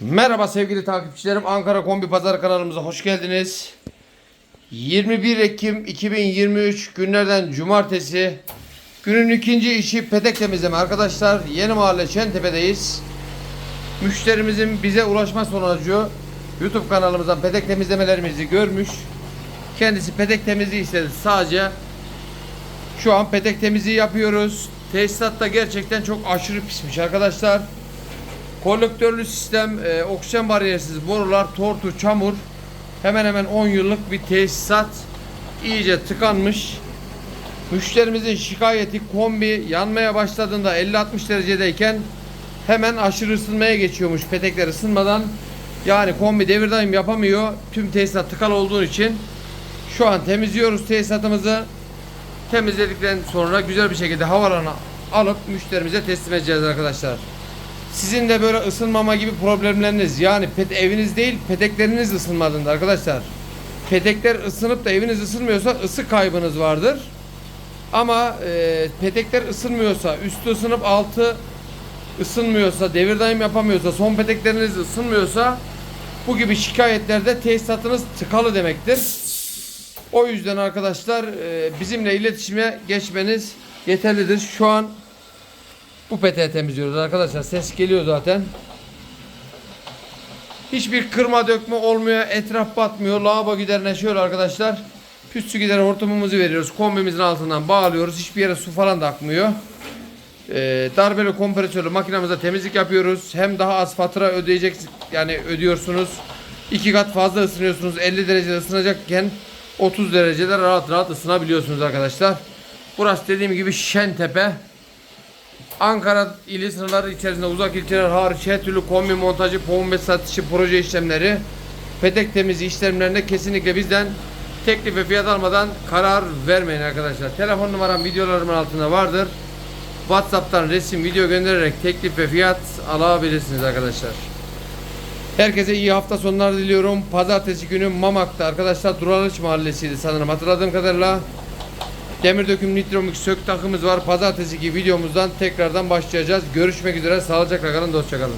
Merhaba sevgili takipçilerim. Ankara Kombi Pazar kanalımıza hoş geldiniz. 21 Ekim 2023 günlerden cumartesi. Günün ikinci işi petek temizleme arkadaşlar. Yeni Mahalle Şentepe'deyiz. Müşterimizin bize ulaşma sonucu YouTube kanalımızdan petek temizlemelerimizi görmüş. Kendisi petek temizliği istedi sadece. Şu an petek temizliği yapıyoruz. Tesisat da gerçekten çok aşırı pismiş arkadaşlar. Kolektörlü sistem, e, oksijen bariyersiz borular, tortu, çamur. Hemen hemen 10 yıllık bir tesisat iyice tıkanmış. Müşterimizin şikayeti kombi yanmaya başladığında 50-60 derecedeyken hemen aşırı ısınmaya geçiyormuş petekler ısınmadan. Yani kombi devir daim yapamıyor. Tüm tesisat tıkalı olduğu için şu an temizliyoruz tesisatımızı. Temizledikten sonra güzel bir şekilde havalarına alıp müşterimize teslim edeceğiz arkadaşlar. Sizin de böyle ısınmama gibi problemleriniz yani pet, eviniz değil petekleriniz ısınmadığında arkadaşlar. Petekler ısınıp da eviniz ısınmıyorsa ısı kaybınız vardır. Ama e, petekler ısınmıyorsa, üstü ısınıp altı ısınmıyorsa, devir daim yapamıyorsa, son petekleriniz ısınmıyorsa bu gibi şikayetlerde tesisatınız tıkalı demektir. O yüzden arkadaşlar e, bizimle iletişime geçmeniz yeterlidir. Şu an bu peteği temizliyoruz arkadaşlar. Ses geliyor zaten. Hiçbir kırma dökme olmuyor. Etraf batmıyor. Lavabo giderine şöyle arkadaşlar. Püstü gider hortumumuzu veriyoruz. Kombimizin altından bağlıyoruz. Hiçbir yere su falan da akmıyor. Ee, darbeli kompresörlü makinamızda temizlik yapıyoruz. Hem daha az fatura ödeyecek yani ödüyorsunuz. iki kat fazla ısınıyorsunuz. 50 derecede ısınacakken 30 derecede rahat rahat ısınabiliyorsunuz arkadaşlar. Burası dediğim gibi Şentepe. Ankara ili sınırları içerisinde uzak ilçeler hariç her türlü kombi montajı, pombe satışı, proje işlemleri, petek temizliği işlemlerinde kesinlikle bizden teklif ve fiyat almadan karar vermeyin arkadaşlar. Telefon numaram videolarımın altında vardır. WhatsApp'tan resim, video göndererek teklif ve fiyat alabilirsiniz arkadaşlar. Herkese iyi hafta sonları diliyorum. Pazartesi günü Mamak'ta arkadaşlar Duralıç Mahallesi'ydi sanırım hatırladığım kadarıyla. Demir döküm nitromik sök takımız var. Pazartesi videomuzdan tekrardan başlayacağız. Görüşmek üzere. Sağlıcakla kalın. Dostça kalın.